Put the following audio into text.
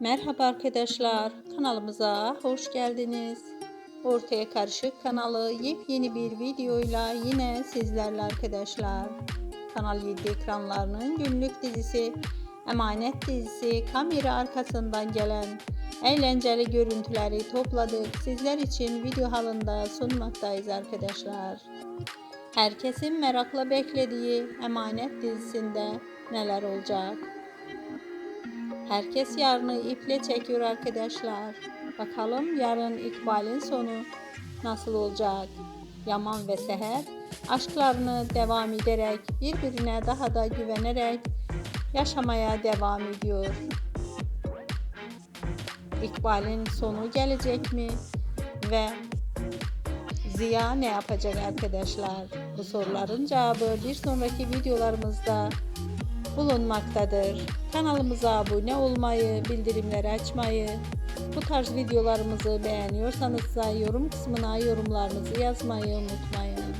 Merhaba arkadaşlar, kanalımıza hoş geldiniz. Ortaya Karışık kanalı yepyeni bir videoyla yine sizlerle arkadaşlar. Kanal 7 ekranlarının günlük dizisi Emanet dizisi kamera arkasından gelen eğlenceli görüntüleri topladık. Sizler için video halinde sunmaktayız arkadaşlar. Herkesin merakla beklediği Emanet dizisinde neler olacak? Herkes yarını iple çekiyor arkadaşlar. Bakalım yarın İkbal'in sonu nasıl olacak? Yaman ve Seher aşklarını devam ederek birbirine daha da güvenerek yaşamaya devam ediyor. İkbal'in sonu gelecek mi? Ve Ziya ne yapacak arkadaşlar? Bu soruların cevabı bir sonraki videolarımızda bulunmaktadır. Kanalımıza abone olmayı, bildirimleri açmayı, bu tarz videolarımızı beğeniyorsanız da yorum kısmına yorumlarınızı yazmayı unutmayın.